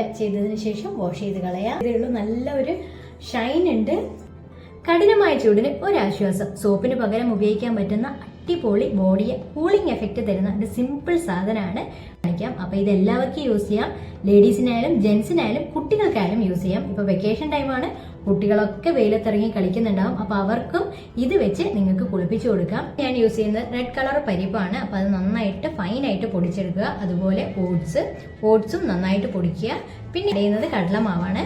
ഇതുപോലെ ചെയ്തതിന് ശേഷം വാഷ് ചെയ്ത് കളയാം. ഇതേ ഉള്ളൂ നല്ല ഒരു ഷൈൻ ഉണ്ട്. കഠിനമായ ചൂടിന് ഒരാശ്വാസം. സോപ്പിന് പകരം ഉപയോഗിക്കാൻ പറ്റുന്ന അടിപൊളി ബോഡിയെ കൂളിംഗ് എഫക്റ്റ് തരുന്ന ഒരു സിമ്പിൾ സാധനമാണ് കാണിക്കാം. അപ്പൊ ഇത് എല്ലാവർക്കും യൂസ് ചെയ്യാം. ലേഡീസിനായാലും ജെൻസിനായാലും കുട്ടികൾക്കായാലും യൂസ് ചെയ്യാം. ഇപ്പൊ വെക്കേഷൻ ടൈമാണ് കുട്ടികളൊക്കെ വെയിലത്തിറങ്ങി കളിക്കുന്നുണ്ടാവും. അപ്പൊ അവർക്കും ഇത് വെച്ച് നിങ്ങൾക്ക് കുളിപ്പിച്ചു കൊടുക്കാം. ഞാൻ യൂസ് ചെയ്യുന്നത് റെഡ് കളർ പരിപ്പാണ്. അപ്പൊ അത് നന്നായിട്ട് ഫൈൻ ആയിട്ട് പൊടിച്ചെടുക്കുക. അതുപോലെ ഓട്സ് ഓട്സും നന്നായിട്ട് പൊടിക്കുക. പിന്നെ ചെയ്യുന്നത് കടലമാവാണ്.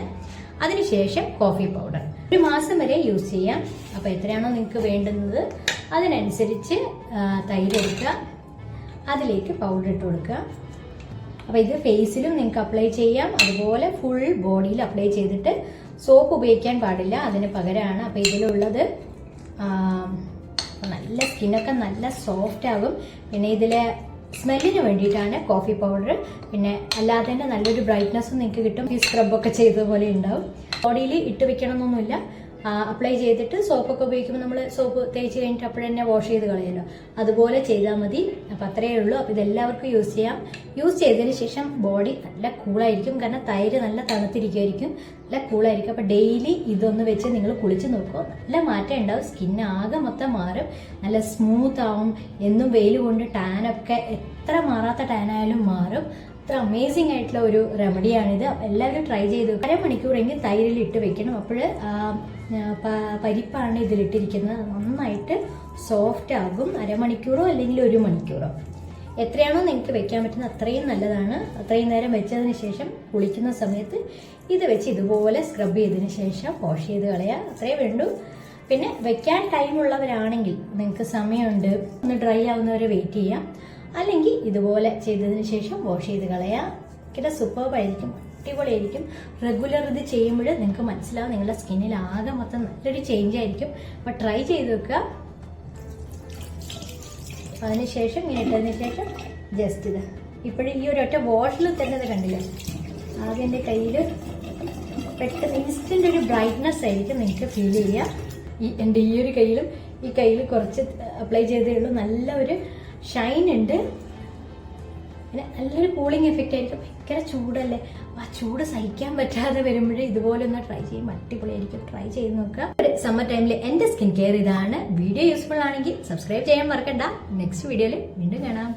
അതിനുശേഷം കോഫി പൗഡർ ഒരു മാസം വരെ യൂസ് ചെയ്യാം. അപ്പോൾ എത്രയാണോ നിങ്ങൾക്ക് വേണ്ടുന്നത്? അതിനനുസരിച്ച് തൈരെടുക്കുക അതിലേക്ക് പൗഡർ ഇട്ട് കൊടുക്കുക. അപ്പോൾ ഇത് ഫേസിലും നിങ്ങൾക്ക് അപ്ലൈ ചെയ്യാം. അതുപോലെ ഫുൾ ബോഡിയിൽ അപ്ലൈ ചെയ്തിട്ട് സോപ്പ് ഉപയോഗിക്കാൻ പാടില്ല. അതിന് പകരമാണ് അപ്പോൾ ഇതിലുള്ളത് നല്ല സ്കിന്നൊക്കെ നല്ല സോഫ്റ്റ് ആകും. പിന്നെ ഇതിലെ സ്മെല്ലിന് വേണ്ടിയിട്ടാണ് കോഫി പൗഡർ പിന്നെ അല്ലാതെ തന്നെ നല്ലൊരു ബ്രൈറ്റ്നസ്സും നിങ്ങൾക്ക് കിട്ടും. ഈ സ്ക്രബൊക്കെ ചെയ്തതുപോലെ ഉണ്ടാവും. ബോഡിയിൽ ഇട്ട് വെക്കണമെന്നൊന്നുമില്ല അപ്ലൈ ചെയ്തിട്ട് സോപ്പൊക്കെ ഉപയോഗിക്കുമ്പോൾ നമ്മൾ സോപ്പ് തേച്ച് കഴിഞ്ഞിട്ട് അപ്പോഴെ തന്നെ വാഷ് ചെയ്ത് കളയല്ലോ അതുപോലെ ചെയ്താൽ മതി. അപ്പം അത്രയേ ഉള്ളൂ. അപ്പോൾ ഇതെല്ലാവർക്കും യൂസ് ചെയ്യാം. യൂസ് ചെയ്തതിന് ശേഷം ബോഡി നല്ല കൂളായിരിക്കും കാരണം തൈര് നല്ല തണുത്തിരിക്കുമായിരിക്കും നല്ല കൂളായിരിക്കും അപ്പോൾ ഡെയിലി ഇതൊന്ന് വെച്ച് നിങ്ങൾ കുളിച്ച് നോക്കുക. നല്ല മാറ്റം ഉണ്ടാവും. സ്കിന്നാകെ മൊത്തം മാറും. നല്ല സ്മൂത്ത് ആവും. എന്നും വെയിൽ കൊണ്ട് ടാനൊക്കെ എത്ര മാറാത്ത ടാൻ ആയാലും മാറും. അത്ര അമേസിംഗ് ആയിട്ടുള്ള ഒരു റെമഡിയാണിത് എല്ലാവരും ട്രൈ ചെയ്ത്. അരമണിക്കൂറെങ്കിൽ തൈരിൽ ഇട്ട് വെക്കണം. അപ്പോൾ പരിപ്പാണ് ഇതിലിട്ടിരിക്കുന്നത്. നന്നായിട്ട് സോഫ്റ്റ് ആകും. അരമണിക്കൂറോ അല്ലെങ്കിൽ ഒരു മണിക്കൂറോ. എത്രയാണോ നിങ്ങൾക്ക് വെക്കാൻ പറ്റുന്നത് അത്രയും നല്ലതാണ്. അത്രയും നേരം വെച്ചതിന് ശേഷം കുളിക്കുന്ന സമയത്ത് ഇത് വെച്ച് ഇതുപോലെ സ്ക്രബ് ചെയ്തതിന് ശേഷം വാഷ് ചെയ്ത് കളയുക അത്രയേ വേണ്ടൂ. പിന്നെ വെക്കാൻ ടൈമുള്ളവരാണെങ്കിൽ നിങ്ങൾക്ക് സമയമുണ്ട്. ഒന്ന് ഡ്രൈ ആവുന്നവരെ വെയിറ്റ് ചെയ്യാം. അല്ലെങ്കിൽ ഇതുപോലെ ചെയ്തതിന് ശേഷം വാഷ് ചെയ്ത് കളയാം. ഇത് സൂപ്പർബായിരിക്കും അടിപൊളിയായിരിക്കും. റെഗുലർ ഇത് ചെയ്യുമ്പോൾ നിങ്ങൾക്ക് മനസ്സിലാവും നിങ്ങളുടെ സ്കിന്നിൽ ആകെ മൊത്തം നല്ലൊരു ചേഞ്ച് ആയിരിക്കും. അപ്പൊ ട്രൈ ചെയ്ത് വെക്കുക അതിനുശേഷം ഇങ്ങനെ ഇട്ടതിന് ശേഷം ജസ്റ്റ് ഇത്. ഇപ്പോഴും ഈ ഒരു ഒറ്റ വാഷിൽ തന്നെ ഇത് കണ്ടില്ല? ആകെ എന്റെ കയ്യിൽ പെട്ടെന്ന് ഇൻസ്റ്റന്റ് ഒരു ബ്രൈറ്റ്നെസ് ആയിരിക്കും നിങ്ങൾക്ക് ഫീൽ ചെയ്യുക. ഈ എന്റെ ഈ ഒരു കയ്യിലും ഈ കയ്യിൽ കുറച്ച് അപ്ലൈ ചെയ്തേ ഉള്ളൂ. നല്ല ഒരു ഷൈൻ ഉണ്ട്. പിന്നെ നല്ലൊരു കൂളിംഗ് എഫക്റ്റ് ആയിരിക്കും ഭയങ്കര ചൂടല്ലേ? ആ ചൂട് സഹിക്കാൻ പറ്റാതെ വരുമ്പോഴേ ഇതുപോലെ ഒന്ന് ട്രൈ ചെയ്യും. അടിപൊളിയായിരിക്കും. ട്രൈ ചെയ്ത് നോക്കുക. സമ്മർ ടൈമിൽ എന്റെ സ്കിൻ കെയർ ഇതാണ്. വീഡിയോ യൂസ്ഫുൾ ആണെങ്കിൽ സബ്സ്ക്രൈബ് ചെയ്യാൻ മറക്കണ്ട. നെക്സ്റ്റ് വീഡിയോയിൽ വീണ്ടും കാണാം.